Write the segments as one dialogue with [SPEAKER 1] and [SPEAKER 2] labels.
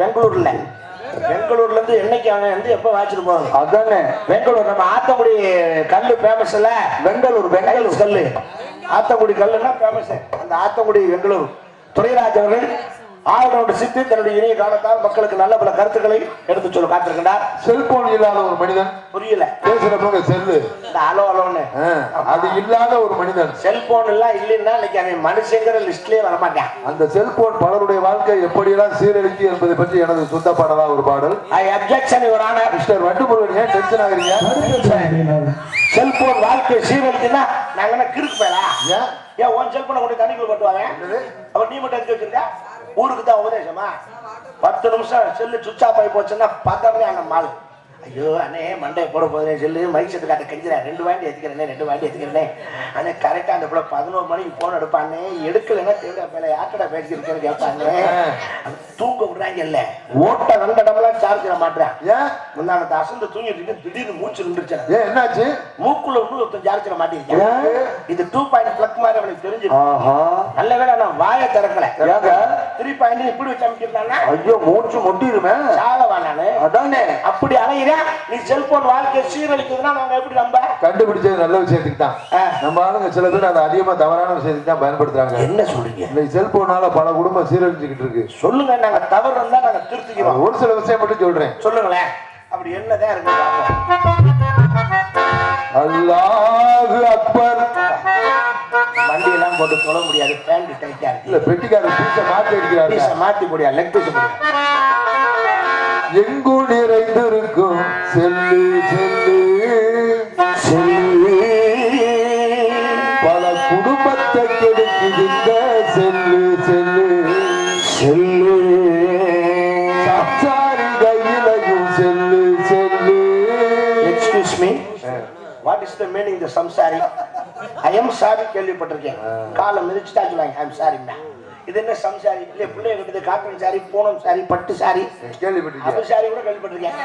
[SPEAKER 1] பெங்களூர்ல. பெங்களூர்ல இருந்து என்னைக்கு அவன் வந்து எப்ப வாச்சிட்டு போவாங்க?
[SPEAKER 2] அதானே.
[SPEAKER 1] பெங்களூர் நம்ம ஆத்தங்குடி கல்லு ஃபேமஸ் இல்ல?
[SPEAKER 2] பெங்களூர் பெங்களூர்.
[SPEAKER 1] கல்லு ஆத்தங்குடி கல்லுன்னா ஃபேமஸ் அந்த ஆத்தங்குடி பெங்களூர். துரைராஜ் அவர்கள் ஆல்ரவுண்ட் சித்து தன்னுடைய இணைய காலத்தால் மக்களுக்கு நல்ல பல கருத்துக்களை எடுத்து சொல்ல காத்திருக்கின்றார்.
[SPEAKER 3] செல்போன் இல்லாத ஒரு மனிதன்.
[SPEAKER 1] புரியல.
[SPEAKER 3] பேசுறப்பங்க செல்லு.
[SPEAKER 1] இந்த அலோ அலோன்னு
[SPEAKER 3] அது இல்லாத ஒரு மனிதன்.
[SPEAKER 1] செல்போன் எல்லாம் இல்லைன்னா இன்னைக்கு அவன் மனுஷங்கிற லிஸ்ட்லயே வரமாட்டான்.
[SPEAKER 3] அந்த செல்போன் பலருடைய வாழ்க்கை எப்படியெல்லாம் சீரழிக்கு என்பதை பற்றி எனது சொந்த பாடலா ஒரு பாடல்.
[SPEAKER 1] I objection your honour
[SPEAKER 3] mister Vandumurugan ஏன் டென்ஷன் ஆகுறீங்க?
[SPEAKER 1] செல்போன் வாழ்க்கை சீரழிச்சுன்னா நாங்க என்ன கிறுக்கு போயலா?
[SPEAKER 3] ஏன்?
[SPEAKER 1] உன் செல்போனை கொண்டு தண்ணிக்குள்ள கொட்டுவாங்க? அப்ப நீ மட்டும் எடுத்து வச்சிருக்க ஊருக்கு தான் உபதேசமா? பத்து நிமிஷம் செல்லு சுவிட்ச் ஆஃப் ஆகி போச்சுன்னா பார்த்தோம்னே அந்த மால். ஐயோ அண்ணே மண்டை போட போதுனே செல்லு. மைக் செட்டு காட்ட கெஞ்சிறேன் ரெண்டு வாண்டி எடுத்துக்கிறேனே ரெண்டு வாண்டி எடுத்துக்கிறேனே அண்ணே கரெக்டா அந்த பிள்ளை பதினோரு மணிக்கு போன் எடுப்பானே. எடுக்கலைன்னா தேவையா பேல யார்கிட்ட பேசியிருக்கேன்னு கேட்பாங்க தூங்க விடுறாங்க இல்ல ஓட்ட ரெண்டடமெல்லாம் சார்ஜ் மாட்டேன்
[SPEAKER 3] ஏன்?
[SPEAKER 1] முந்தானத்தை அசந்து தூங்கிட்டு திடீர்னு மூச்சு நின்றுச்சு.
[SPEAKER 3] ஏன் என்னாச்சு?
[SPEAKER 1] மூக்குள்ள இன்னும் ஒருத்தன் சார்ஜ் மாட்டிருக்கேன் இது டூ பாயிண்ட் பிளக் மாதிரி அவனுக்கு தெரிஞ்சு நல்ல வேளை நான் வாயை திறக்கல. த்ரீ பாயிண்ட் இப்படி வச்சு
[SPEAKER 2] ஐயோ மூச்சு முட்டிருமே
[SPEAKER 1] சாகவா நானு.
[SPEAKER 2] அதானே.
[SPEAKER 1] அப்படி அலையிற நீ செல்போன் வாழ்க்கை சீரழிக்குதுன்னா நாங்க எப்படி நம்ப?
[SPEAKER 3] கண்டுபிடிச்சது நல்ல விஷயத்துக்கு தான். நம்ம ஆளுங்க சில பேர் அதை அதிகமா தவறான விஷயத்துக்கு தான் பயன்படுத்துறாங்க.
[SPEAKER 1] என்ன சொல்றீங்க?
[SPEAKER 3] இன்னைக்கு செல்போனால பல குடும்பம் சீரழிச்சுக்கிட்டு இருக்கு.
[SPEAKER 1] சொல்லுங்க நாங்க தவறு இருந்தா நாங்க திருத்திக்கிறோம்.
[SPEAKER 3] ஒரு சில விஷயம் மட்டும் சொல்றேன்.
[SPEAKER 1] சொல்லுங்களேன். அப்படி என்னதான் இருக்கு.
[SPEAKER 3] அல்லாஹு அக்பர்.
[SPEAKER 1] வண்டி எல்லாம் போட்டு சொல்ல முடியாது பேண்ட் டைட்டா
[SPEAKER 3] இல்ல
[SPEAKER 1] இருக்கு.
[SPEAKER 3] பெட்டிக்காரர் பீச மாத்தி அடிக்கிறாரு.
[SPEAKER 1] பீஸை மாத்தி முடியாது லெக் பீஸ்
[SPEAKER 3] எங்கு நிறைந்திருக்கும் செல்லு செல்லு. சம்சாரி
[SPEAKER 1] ஐ எம் சாரி கேள்விப்பட்டிருக்கேன். காலை மிதிச்சுட்டா சொல்லுவாங்க ஐ எம் சாரி இது என்ன சம்சாரி இல்ல பிள்ளைய கட்டுது காட்டன் சாரி பூனம் சாரி பட்டு சாரி
[SPEAKER 3] கேள்விப்பட்டிருக்கேன்
[SPEAKER 1] சாரி கூட கேள்விப்பட்டிருக்கேன்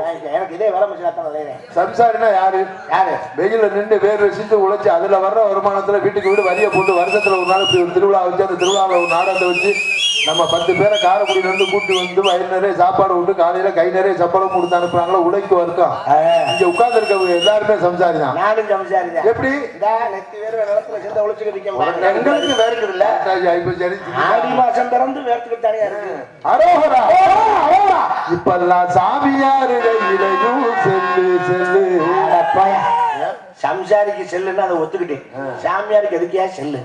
[SPEAKER 1] வாங்கிக்க. எனக்கு இதே வேலை முடிச்சு தான்
[SPEAKER 3] சம்சாரினா யாரு?
[SPEAKER 1] யாரு?
[SPEAKER 3] வெயில நின்று வேர் வச்சுட்டு உழைச்சு அதுல வர்ற வருமானத்துல வீட்டுக்கு வீடு வரிய போட்டு வருஷத்துல ஒரு நாள் இப்படி ஒரு திருவிழா வச்சு அந்த திருவிழாவில் ஒரு நாடகத்தை வச்சு நம்ம பத்து பேரை காரைக்குடியில இருந்து கூட்டி வந்து வயிறு நிறைய சாப்பாடு விட்டு காலையில கை நிறைய சம்பளம் கொடுத்து அனுப்புறாங்களோ உழைக்கு வர்க்கம்
[SPEAKER 1] ஆ,
[SPEAKER 3] இங்க உட்கார்ந்து இருக்க எல்லாருமே சம்சாரி தான் எப்படி?
[SPEAKER 1] நெத்தி வேறு
[SPEAKER 2] வேர்க்குது இல்ல
[SPEAKER 1] ஆடி மாசம் பிறந்து வேர்த்துக்கிட்டு தனியா இருக்கு
[SPEAKER 3] அரோகரா. இப்பெல்லாம் சாமியார் இடையிலையும் செல்லு செல்லு.
[SPEAKER 1] சம்சாரிக்கு செல்லுன்னு அதை ஒத்துக்கிட்டேன். சாமியாருக்கு எதுக்கியா செல்லு?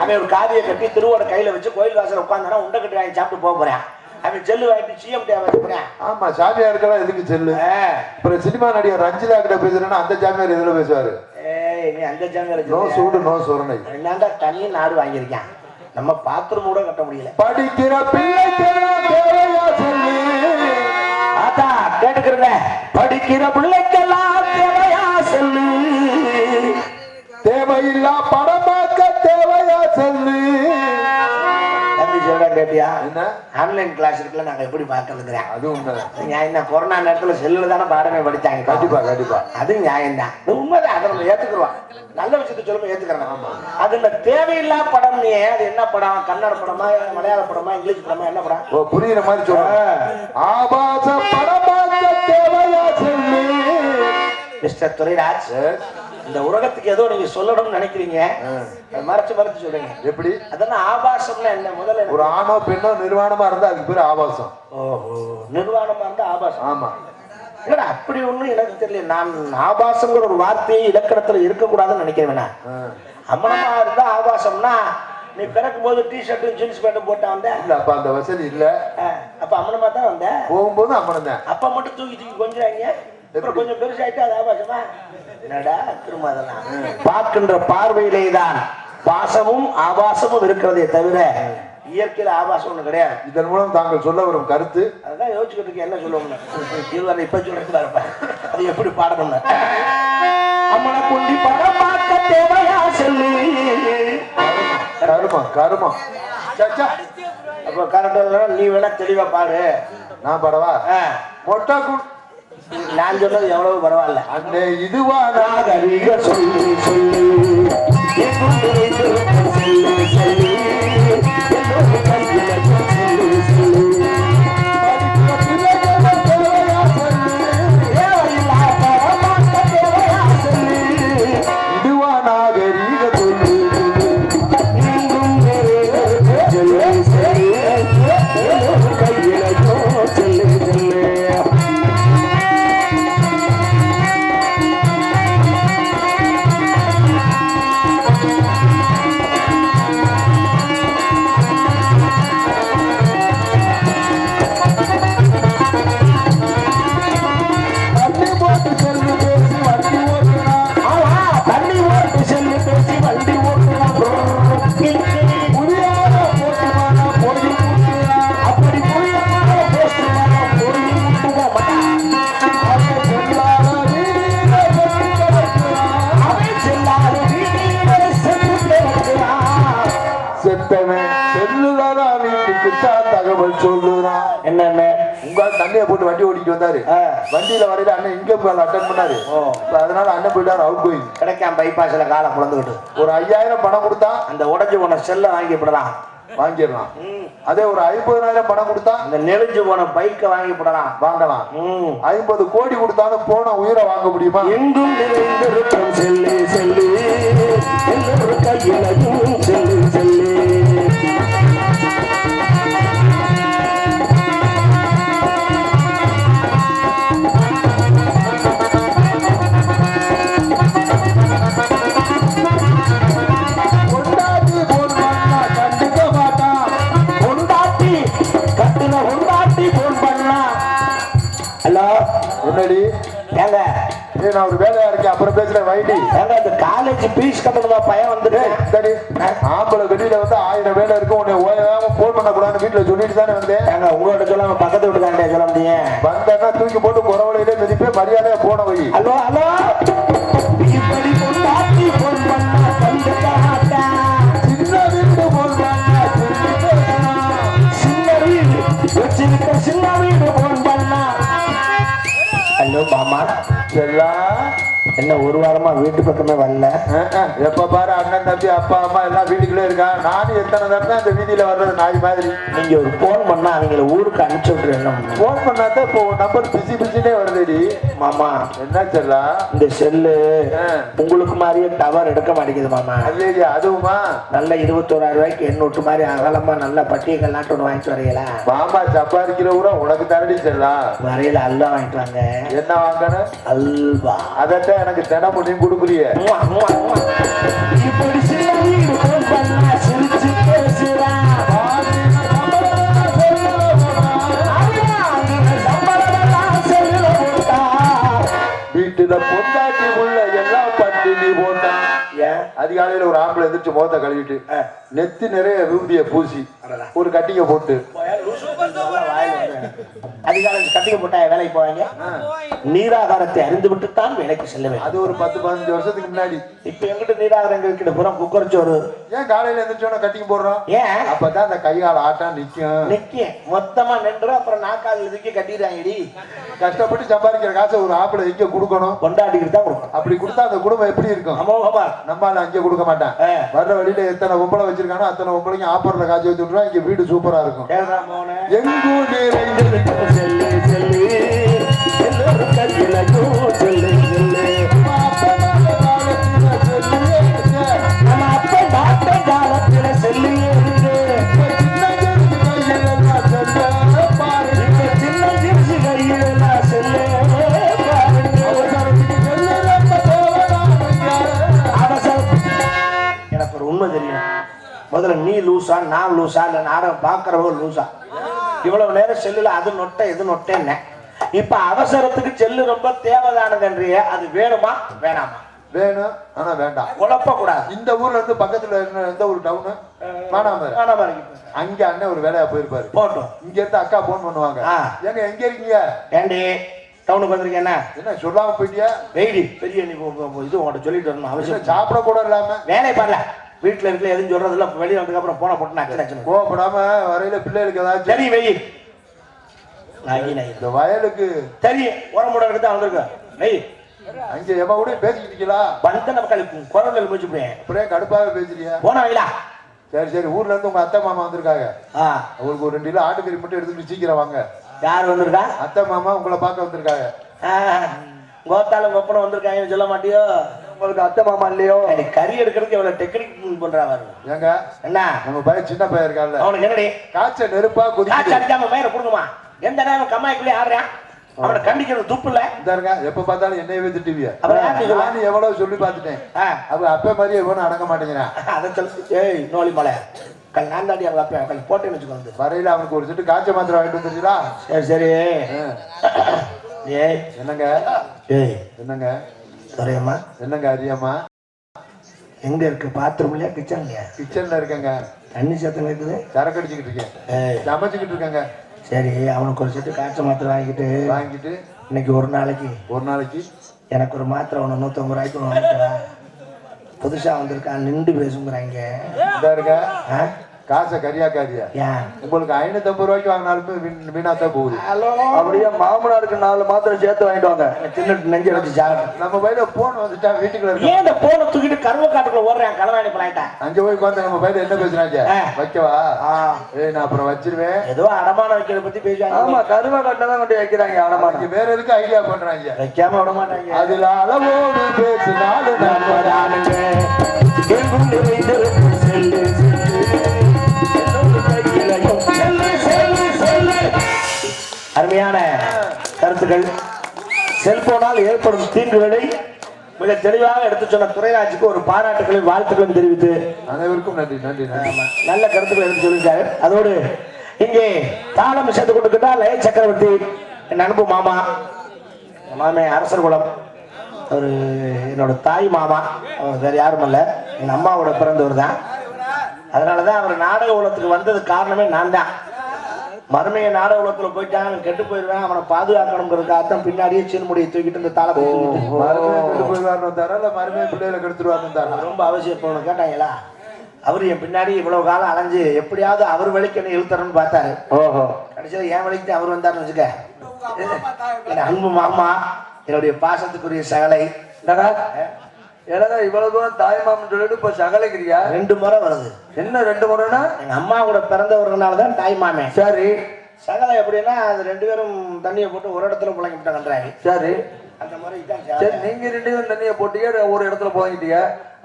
[SPEAKER 1] அவன் ஒரு காவியை கட்டி திருவோட கையில வச்சு கோயில் வாசல் உட்காந்தானா உண்டை கட்டி வாங்கி சாப்பிட்டு போக போறான். அவன் செல்லு வாங்கிட்டு சிஎம் போறான்
[SPEAKER 3] ஆமா சாமியாருக்கெல்லாம் எதுக்கு செல்லு? அப்புறம் சினிமா நடிகர் ரஞ்சிதா கிட்ட பேசுறேன்னா அந்த சாமியார் எதுல பேசுவாரு?
[SPEAKER 1] நீ அந்த சாமியார்
[SPEAKER 3] நோ சூடு நோ சுரணை.
[SPEAKER 1] என்னடா தனி நாடு வாங்கியிருக்கான்? நம்ம பாத்ரூம் கூட கட்ட முடியல.
[SPEAKER 3] படிக்கிற பிள்ளைக்கெல்லாம் தேவையா சொல்லு.
[SPEAKER 1] கேட்டுக்கிறத படிக்கிற பிள்ளைக்கெல்லாம் தேவையா சொல்லு.
[SPEAKER 3] தேவையில்லா படம் பார்க்க தேவையா சொல்லு.
[SPEAKER 1] கேட்டியா?
[SPEAKER 3] என்ன?
[SPEAKER 1] ஆன்லைன் கிளாஸ் இருக்குல்ல நாங்க எப்படி பார்க்கறதுங்கிறேன்
[SPEAKER 3] அது உண்மை.
[SPEAKER 1] நியாயம் தான் கொரோனா நேரத்துல செல்லுல தானே பாடமே படிச்சாங்க
[SPEAKER 3] கண்டிப்பா கண்டிப்பா.
[SPEAKER 1] அது நியாயம் தான் உண்மைதான். அதை நம்ம ஏத்துக்கிறோம். நல்ல விஷயத்தை சொல்லும்போது ஏத்துக்கிறேன் அதுல தேவையில்லா படம் நீ அது என்ன படம்? கன்னட படமா மலையாள படமா இங்கிலீஷ் படமா என்ன படம்?
[SPEAKER 3] ஓ புரியுற மாதிரி சொல்றேன். ஆபாச படம் தேவையா சொல்லு?
[SPEAKER 1] மிஸ்டர் துரைராஜ். இந்த உலகத்துக்கு ஏதோ நீங்க சொல்லணும்னு நினைக்கிறீங்க. மறைச்சு மறைச்சு சொல்றீங்க
[SPEAKER 3] எப்படி?
[SPEAKER 1] அதெல்லாம் ஆபாசம்னா என்ன? முதல்ல
[SPEAKER 3] ஒரு ஆணோ பெண்ணோ நிர்வாணமா இருந்தா அதுக்கு பேரு ஆபாசம்.
[SPEAKER 1] ஓஹோ நிர்வாணமா இருந்தா ஆபாசம்.
[SPEAKER 3] ஆமா.
[SPEAKER 1] இல்லடா அப்படி ஒண்ணும் எனக்கு தெரியல. நான் ஆபாசங்கிற ஒரு வார்த்தையை இலக்கணத்துல இருக்கக்கூடாதுன்னு நினைக்கிறேன். அம்மனமா இருந்தா ஆபாசம்னா நீ பிறக்கும் போது டி ஷர்ட்டும் ஜீன்ஸ் பேண்ட்டும் போட்டா வந்த?
[SPEAKER 3] இல்ல அப்ப அந்த வசதி இல்ல.
[SPEAKER 1] அப்ப அம்மனமா தான் வந்த?
[SPEAKER 3] போகும்போது அம்மனம் தான்
[SPEAKER 1] அப்ப மட்டும் தூக்கி தூக்கி கொஞ்சாங்க அப்புறம் கொஞ்சம் பெருசாயிட்டு அது ஆபாசமா? என்னடா திரும்ப அதெல்லாம்? பார்க்கின்ற பார்வையிலே தான் பாசமும் ஆபாசமும் இருக்கிறதே தவிர இயற்கையில ஆபாசம் ஒண்ணு கிடையாது.
[SPEAKER 3] இதன் மூலம் தாங்கள் சொல்ல வரும் கருத்து.
[SPEAKER 1] அதான் யோசிச்சுக்கிட்டு இருக்கேன் என்ன சொல்லுவோம்னு இருவாரு இப்ப சொல்லிட்டு இருப்பேன். அது எப்படி பாடணும்னு அம்மனை குண்டி படம் பார்க்க தேவையா சொல்லு.
[SPEAKER 3] கருமம் கருமம் சச்சா
[SPEAKER 1] அப்ப கரெக்டா நீ வேணா தெளிவா பாடு.
[SPEAKER 3] நான் படவா? மொட்டா
[SPEAKER 1] நான் சொன்னது எவ்வளவு பரவாயில்ல.
[SPEAKER 3] அண்ணே இதுவா நான்
[SPEAKER 1] நாகரிக
[SPEAKER 3] தண்ணியை போட்டு வண்டி ஓட்டிட்டு வந்தாரு. வண்டியில வரையில அண்ணன் இங்க போய் அட்டன் பண்ணாரு. அதனால அண்ணன் போயிட்டாரு அவுட் கோயிங்
[SPEAKER 1] கிடைக்காம பைபாஸ்ல காலை குழந்துக்கிட்டு
[SPEAKER 3] ஒரு ஐயாயிரம் பணம் கொடுத்தா
[SPEAKER 1] அந்த உடைஞ்சு போன செல்லை வாங்கி விடலாம்.
[SPEAKER 3] வாங்கிடலாம். அதே ஒரு ஐம்பதனாயிரம் பணம் கொடுத்தா
[SPEAKER 1] அந்த நெளிஞ்சு போன பைக்கை வாங்கி விடலாம்.
[SPEAKER 3] வாங்கலாம். ஐம்பது கோடி கொடுத்தாலும் போன உயிரை வாங்க முடியுமா?
[SPEAKER 1] எங்கும் செல்லு செல்லு. எல்லோரும் ஹலோ.
[SPEAKER 3] என்னடி?
[SPEAKER 1] ஏங்க.
[SPEAKER 3] ஏய் நான் ஒரு வேலையா இருக்கேன். அப்புறம் பேசுறேன். வைடி
[SPEAKER 1] ஏங்க இந்த காலேஜ் பீஸ் கட்டணுமா? பையன் வந்துட்டு.
[SPEAKER 3] சரி ஆம்பளை வெளியில வந்து ஆயிரம் வேலை இருக்கு. உன்னை ஓயாம போன் பண்ண கூடாதுன்னு வீட்டுல சொல்லிட்டு தானே வந்தேன்.
[SPEAKER 1] ஏங்க உங்கள்கிட்ட சொல்லாம பக்கத்து வீட்டுக்காரே சொல்ல முடியும்
[SPEAKER 3] வந்தேன்னா தூக்கி போட்டு குறவழையிலே மிதிப்பே மரியாதையா போன வை.
[SPEAKER 1] Hello hello. இப்படி போன் பண்ணா
[SPEAKER 3] சின்ன வீட்டு
[SPEAKER 1] வீடு ஹலோ மாமா
[SPEAKER 3] செல்லா
[SPEAKER 1] என்ன ஒரு வாரமா வீட்டு பக்கமே வரல?
[SPEAKER 3] எப்ப பாரு அண்ணன் தம்பி அப்பா அம்மா எல்லாம் வீட்டுக்குள்ளே இருக்கா? நானும் எத்தனை தடவை அந்த வீதியில வர்றது நாய் மாதிரி.
[SPEAKER 1] நீங்க ஒரு போன் பண்ணா அவங்கள ஊருக்கு அனுப்பிச்சு விட்டுரு என்ன பண்ணுங்க?
[SPEAKER 3] போன் பண்ணாதான் இப்போ நம்பர் பிசி பிசினே வருதுடி.
[SPEAKER 1] மாமா.
[SPEAKER 3] என்ன செல்லா?
[SPEAKER 1] இந்த செல்லு. உங்களுக்கு மாதிரியே டவர் எடுக்க மாட்டேங்குது மாமா.
[SPEAKER 3] அல்லேடி அதுவுமா?
[SPEAKER 1] நல்ல இருபத்தோராயிரம் ரூபாய்க்கு எண்ணூட்டு மாதிரி அகலமா நல்ல பட்டியல் நாட்டு ஒன்று வாங்கிட்டு வரீங்களா
[SPEAKER 3] மாமா சம்பாதிக்கிற ஊரா உனக்கு தரடி செல்லா?
[SPEAKER 1] வரையில அல்வா வாங்கிட்டு வாங்க.
[SPEAKER 3] என்ன வாங்கணும்?
[SPEAKER 1] அல்வா.
[SPEAKER 3] அதத்தான் எனக்கு தினமும் நீ கொடுக்குறிய.
[SPEAKER 1] இப்படி சிரிச்சு பேசுறா.
[SPEAKER 3] வீட்டுல பொண்டாட்டி உள்ள எல்லாம் பண்ணி நீ
[SPEAKER 1] ஏன்?
[SPEAKER 3] அதிகாலையில ஒரு ஆம்பளை எந்திரிச்சு முகத்தை கழுவிட்டு நெத்தி நிறைய விபூதிய பூசி ஒரு கட்டிங்க போட்டு.
[SPEAKER 1] அதிகாலை கட்டிக்க போட்டா வேலைக்கு போவாங்க. நீராகாரத்தை அறிந்து விட்டு தான் வேலைக்கு செல்ல வேண்டும்.
[SPEAKER 3] அது ஒரு பத்து பதினஞ்சு வருஷத்துக்கு முன்னாடி.
[SPEAKER 1] இப்ப எங்கிட்ட நீராகாரம் இருக்கிற புறம் குக்கர் சோறு
[SPEAKER 3] ஏன் காலையில எந்திரிச்சோட கட்டிங்க போடுறோம்?
[SPEAKER 1] ஏன்?
[SPEAKER 3] அப்பதான் அந்த கைகால ஆட்டம் நிக்கும்
[SPEAKER 1] நிக்க மொத்தமா நின்று அப்புறம் நாக்கால் இதுக்கு கட்டிடுறாங்கடி.
[SPEAKER 3] கஷ்டப்பட்டு சம்பாதிக்கிற காசை ஒரு ஆப்பிள எங்க கொடுக்கணும்?
[SPEAKER 1] கொண்டாடிக்கிட்டு தான் கொடுக்கணும்.
[SPEAKER 3] அப்படி கொடுத்தா அந்த குடும்பம் எப்படி இருக்கும்?
[SPEAKER 1] அமோகமா
[SPEAKER 3] நம்மால அங்கே கொடுக்க மாட்டான். வர்ற வழியில எத்தனை பொம்பளை வச்சிருக்கானோ அத்தனை பொம்பளைக்கும் ஆப்பர்ல காய்ச்சி வச்சு விட்டுருவா இங்க வீடு சூப்பரா இருக்கும். எங்கும் நிறைந்திருக்கும்.
[SPEAKER 1] எனக்கு ஒரு உண்மை முதல்ல நீ லூசா நான் லூசா இல்லை நாடகம் பாக்குறவங்க லூசா. இவ்வளவு நேரம் செல்லுல அது நொட்டை இது நொட்டேன்னு. இப்ப அவசரத்துக்கு செல்லு ரொம்ப தேவைதானுங்கன்றிய அது வேணுமா? வேணாமா?
[SPEAKER 3] வேணும் ஆனா வேண்டாம்.
[SPEAKER 1] குழப்ப கூடாது
[SPEAKER 3] இந்த ஊர்ல இருந்து பக்கத்துல எந்த ஒரு டவுனு வேணாம
[SPEAKER 1] வேணாமா
[SPEAKER 3] அங்க அண்ணன் ஒரு வேலையா போயிருப்பாரு.
[SPEAKER 1] போட்டோம்
[SPEAKER 3] இங்க இருந்து அக்கா போன் பண்ணுவாங்க. ஏங்க எங்க இருக்கீங்க?
[SPEAKER 1] ஏண்டி டவுனுக்கு வந்திருக்கேன்னா
[SPEAKER 3] என்ன? சொல்லாம போயிட்டியா?
[SPEAKER 1] வெயிடி பெரிய நீ இது உங்கள்கிட்ட சொல்லிட்டு வரணும் அவசியம்
[SPEAKER 3] சாப்பிட கூட இல்லாம?
[SPEAKER 1] வேலை பண்ணல வீட்டுல இருக்கல எதுவும் சொல்றது இல்ல. வெளியே வந்ததுக்கு அப்புறம் போன போட்டு நச்சு
[SPEAKER 3] கோவப்படாம வரையில பிள்ளைகளுக்கு ஏதாச்சும்
[SPEAKER 1] சரி வெயி.
[SPEAKER 3] இந்த வயலுக்கு.
[SPEAKER 1] சரி உரமுட தான் வந்திருக்க. வெயி.
[SPEAKER 3] அங்க எவ கூட பேசிக்கிட்டு இருக்கீங்களா
[SPEAKER 1] வந்த நமக்கு குரல் முடிச்சு போய்
[SPEAKER 3] அப்படியே கடுப்பாவே பேசுறியா.
[SPEAKER 1] போன வைலா
[SPEAKER 3] சரி சரி. ஊர்ல இருந்து உங்க அத்தை மாமா வந்திருக்காங்க.
[SPEAKER 1] ஆ.
[SPEAKER 3] அவங்களுக்கு ஒரு ரெண்டு கிலோ ஆட்டுக்கறி மட்டும் எடுத்துட்டு சீக்கிரம் வாங்க.
[SPEAKER 1] யார் வந்திருக்கா?
[SPEAKER 3] அத்தை மாமா உங்களை பார்க்க வந்திருக்காங்க.
[SPEAKER 1] கோத்தாலும் கொப்பனம் வந்திருக்காங்கன்னு சொல்ல மாட்டியோ?
[SPEAKER 3] உங்களுக்கு அத்தை மாமா இல்லையோ
[SPEAKER 1] அடி, கறி எடுக்கிறதுக்கு எவ்வளவு டெக்னிக் பண்றா பாருங்க
[SPEAKER 3] ஏங்க?
[SPEAKER 1] என்ன?
[SPEAKER 3] நம்ம பையன் சின்ன பையன் இருக்கான்ல.
[SPEAKER 1] அவனுக்கு என்னடி?
[SPEAKER 3] காய்ச்ச நெருப்பா
[SPEAKER 1] காய்ச்சி
[SPEAKER 3] கொதிக்குது
[SPEAKER 1] அடிக்காம மேல கொடுக்குமா எந்த நேரம் கம்மாய்க்குள்ளே ஆடுறான்? அவனை கண்டிக்கிறது துப்பு இல்ல.
[SPEAKER 3] இந்த இருங்க எப்ப பார்த்தாலும் என்னையவே திட்டுவிய? நானும் எவ்வளவு சொல்லி பார்த்துட்டேன். அவ அப்ப மாதிரியே எவனும் அடங்க மாட்டேங்கிறான்
[SPEAKER 1] அதை சொல்லு. ஏய் நோலி மலை. கல் நான் தாண்டி அவங்க அப்பா கல் போட்டேன்னு வச்சுக்கோ
[SPEAKER 3] வரையில அவனுக்கு ஒரு செட்டு காய்ச்ச மாத்திரை வாங்கிட்டு வந்துருச்சுடா
[SPEAKER 1] சரி சரி. ஏய்.
[SPEAKER 3] என்னங்க?
[SPEAKER 1] ஏய்.
[SPEAKER 3] என்னங்க?
[SPEAKER 1] துறையம்மா
[SPEAKER 3] என்னங்க அரியம்மா
[SPEAKER 1] எங்க இருக்கு? பாத்ரூம்லயா கிச்சன்லயா?
[SPEAKER 3] கிச்சன்ல இருக்கேங்க.
[SPEAKER 1] தண்ணி சத்தம் இருக்குது
[SPEAKER 3] சரக்கு அடிச்சுக்கிட்டு இருக்கேன். சமைச்சுக்கிட்டு இருக்கேங்க.
[SPEAKER 1] சரி அவனுக்கு ஒரு செட்டு காய்ச்சல் மாத்திரை வாங்கிட்டு
[SPEAKER 3] வாங்கிட்டு
[SPEAKER 1] இன்னைக்கு ஒரு நாளைக்கு.
[SPEAKER 3] ஒரு நாளைக்கு?
[SPEAKER 1] எனக்கு ஒரு மாத்திரை ஒன்று நூற்றம்பது ரூபாய்க்கு ஒன்று வாங்கிட்டு வா. புதுசா வந்திருக்கான் நின்று பேசுங்கிறாங்க.
[SPEAKER 3] இருக்க?
[SPEAKER 1] ஆ?
[SPEAKER 3] காசை கரியாக்காதியா உங்களுக்கு ஐநூத்தி ஐம்பது ரூபாய்க்கு வாங்கினாலுமே வீண்- வீணாத்தான் போகுது.
[SPEAKER 2] அப்படியே மாமனாருக்கு நாலு மாத்திரை சேர்த்து வாங்கிட்டு வாங்க.
[SPEAKER 1] தின்னுட்டு நெஞ்சு வச்சு
[SPEAKER 3] நம்ம பையில போன் வந்துட்டா வீட்டுக்குள்ள இருக்க
[SPEAKER 1] ஏன் இந்த போனை தூக்கிட்டு கருவ காட்டுக்குள்ள ஓடுறேன்? களவாணி பிள்ளைகிட்ட
[SPEAKER 3] அங்க போய் உட்காந்து நம்ம பையில என்ன பேசுறாங்க. வைக்கவா? ஏய் நான் அப்புறம் வச்சிருவேன்.
[SPEAKER 1] ஏதோ அடமானம் வைக்கிறத பத்தி பேசுவாங்க.
[SPEAKER 2] ஆமா கருவா கட்டில தான் கொண்டு வைக்கிறாங்க அடமானம்.
[SPEAKER 3] இங்க வேற எதுக்கு ஐடியா பண்றாங்க?
[SPEAKER 1] வைக்காம விட மாட்டாங்க.
[SPEAKER 3] அதுல அளவோடு பேசினாலும்
[SPEAKER 1] செல்லு, செல்லு. கருத்துக்கள் செல்போனால் ஏற்படும் தீங்குகளை மிக தெளிவாக எடுத்து சொன்ன துறைராஜுக்கு ஒரு பாராட்டுகளையும் வாழ்த்துக்களையும் தெரிவித்து
[SPEAKER 3] அனைவருக்கும் நன்றி நன்றி
[SPEAKER 1] நல்ல கருத்துக்களை எடுத்து சொல்லியிருக்காரு. அதோடு இங்கே தாளம் சேர்த்து கொண்டிருக்கிட்டா லய சக்கரவர்த்தி என் அன்பு மாமா மாமே அரசர் குலம். ஒரு என்னோட தாய் மாமா அவர் வேற யாரும் இல்ல என் அம்மாவோட பிறந்தவர் தான். அதனாலதான் அவர் நாடக உலகத்துக்கு வந்தது காரணமே நான் தான். மருமைய நாடக உலகத்துல போயிட்டான் கெட்டு போயிடுவேன் அவனை பாதுகாக்கணுங்கிறதுக்காகத்தான் பின்னாடியே சீன்முடியை தூக்கிட்டு இந்த தூக்கிட்டு
[SPEAKER 3] மருமையை கொண்டு போய் வரணும் தர இல்ல மருமையை பிள்ளைகளை தர
[SPEAKER 1] ரொம்ப அவசியம் ஒன்று கேட்டாங்களா அவர் என் பின்னாடி இவ்வளவு காலம் அலைஞ்சு எப்படியாவது அவர் வழிக்கு என்ன இழுத்தரன்னு பார்த்தாரு.
[SPEAKER 2] ஓஹோ.
[SPEAKER 1] கடைசியில் என் வழிக்கு தான் அவர் வந்தாருன்னு வச்சுக்க. என் அன்பு மாமா என்னுடைய பாசத்துக்குரிய சகலை.
[SPEAKER 2] ஏடா இவ்வளவு தூரம் தாய் மாமன் சொல்லிட்டு இப்ப சகலைக்கிறியா
[SPEAKER 1] ரெண்டு முறை வருது.
[SPEAKER 2] என்ன ரெண்டு முறைனா?
[SPEAKER 1] எங்க அம்மா கூட பிறந்தவர்களால தான் தாய் மாமன்
[SPEAKER 2] சரி.
[SPEAKER 1] சகலை எப்படின்னா அது ரெண்டு பேரும் தண்ணியை போட்டு ஒரு இடத்துல புழங்க விட்டாங்கன்றாங்க
[SPEAKER 2] சரி.
[SPEAKER 1] அந்த மாதிரி
[SPEAKER 2] சரி. நீங்க ரெண்டு பேரும் தண்ணியை போட்டீங்க ஒரு இடத்துல போயிட்டீங்க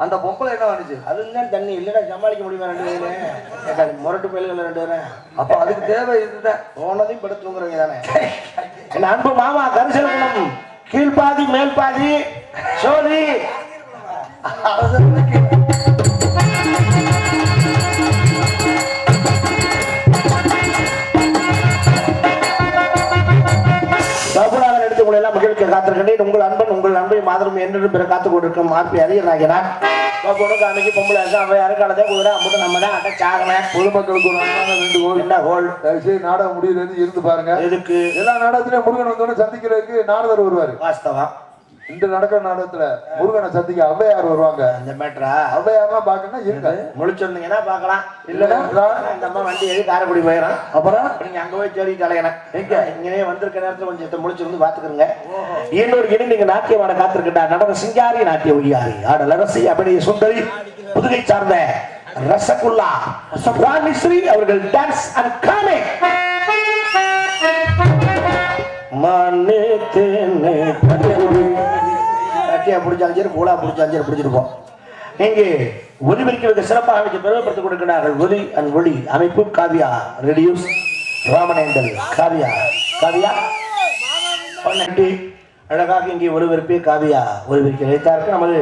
[SPEAKER 2] அந்த பொம்பளை என்ன பண்ணுச்சு?
[SPEAKER 1] அதுதான் தண்ணி இல்லைன்னா சமாளிக்க முடியுமா ரெண்டு பேரும் முரட்டு பயில்கள் ரெண்டு பேரும்?
[SPEAKER 2] அப்ப அதுக்கு தேவை இதுதான்.
[SPEAKER 1] போனதையும் படுத்து தூங்குறவங்க தானே. என் அன்பு மாமா கரிசலகுணம் கீழ்பாதி மேல் பாதி சோதி காத்திருக்கின்றேன் உங்கள் அன்பன் உங்கள் அன்பை மாதரும் என்று பிற காத்து கொண்டிருக்கும் ஆர்பி அரியனாகிறான் பொண்ணுக்கு அன்னைக்கு பொம்பளை அவை அரைக்காலதே குதிரை அம்புட்டு நம்ம தான் அட்டை சாகனேன்
[SPEAKER 3] பொதுமக்களுக்கு ஒரு அன்பான ரெண்டு கோவில்
[SPEAKER 1] என்ன ஹோல்
[SPEAKER 3] தயவுசெய்து நாடகம் முடியல இருந்து பாருங்க.
[SPEAKER 1] எதுக்கு?
[SPEAKER 3] எல்லா நாடகத்திலயும் முருகன் வந்தோடனே சந்திக்கிறதுக்கு நாரதர் வருவாரு.
[SPEAKER 1] வாஸ்தவம்.
[SPEAKER 3] இந்த நடக்கிற நாடகத்துல முருகனை சந்திக்க ஔவையார் வருவாங்க.
[SPEAKER 1] அந்த மேட்ரா
[SPEAKER 3] ஔவையார்லாம் பார்க்கணும்னா இருங்க.
[SPEAKER 1] முழிச்சிருந்தீங்கன்னா பார்க்கலாம்.
[SPEAKER 3] இல்லைன்னா?
[SPEAKER 1] இந்த அம்மா வண்டி எழுதி காரைக்குடி போயிடும்
[SPEAKER 2] அப்புறம்?
[SPEAKER 1] நீங்க அங்க போய் தேடி கலையணும் எங்க? இங்கே வந்திருக்க நேரத்துல கொஞ்சம் முடிச்சிருந்து பாத்துக்கிறங்க இன்னொரு இனி நீங்க நாட்டியம் ஆட காத்திருக்கின்ற நடன சிங்காரி நாட்டிய ஒய்யாரி ஆடல் அரசி அபிநய சுந்தரி புதுகை சார்ந்த ரசகுல்லா ராணிஸ்ரீ அவர்கள் டான்ஸ் அண்ட் காமே கட்டியா பிடிச்சாலும் சரி கூலா பிடிச்சாலும் சரி பிடிச்சிருப்போம். இங்கு இங்கே ஒலிபெருக்கிறதுக்கு சிறப்பாக அமைச்சு பெருமைப்படுத்திக் கொடுக்கிறார்கள் ஒலி அண்ட் ஒளி அமைப்பு காவியா ரெடியூஸ். ராமநேந்தல் காவியா காவியா. நன்றி அழகாக இங்கே ஒருவருப்பே காவியா ஒருவருக்கு வைத்தார்கள் நமது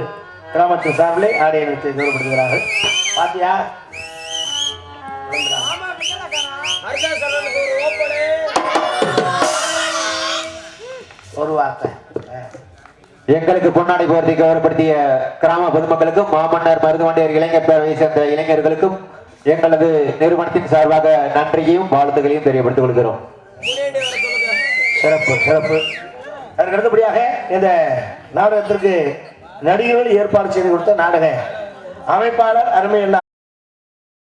[SPEAKER 1] கிராமத்தின் சார்பிலே ஆடைய நிறுத்தி கௌரவப்படுத்துகிறார்கள். பாத்தியா?
[SPEAKER 4] எங்களுக்கு பொன்னாடை போர்த்தி கௌரவப்படுத்திய கிராம பொதுமக்களுக்கும் மாமன்னர் மருதுவண்டியர் இளைஞர் பேரவை சேர்ந்த இளைஞர்களுக்கும் எங்களது நிறுவனத்தின் சார்பாக நன்றியையும் வாழ்த்துக்களையும் தெரியப்படுத்திக் கொள்கிறோம்.
[SPEAKER 1] சிறப்பு சிறப்பு. அதற்கு அடுத்தபடியாக இந்த நாடகத்திற்கு நடிகர்கள் ஏற்பாடு செய்து கொடுத்த நாடக அமைப்பாளர் அருமையுள்ள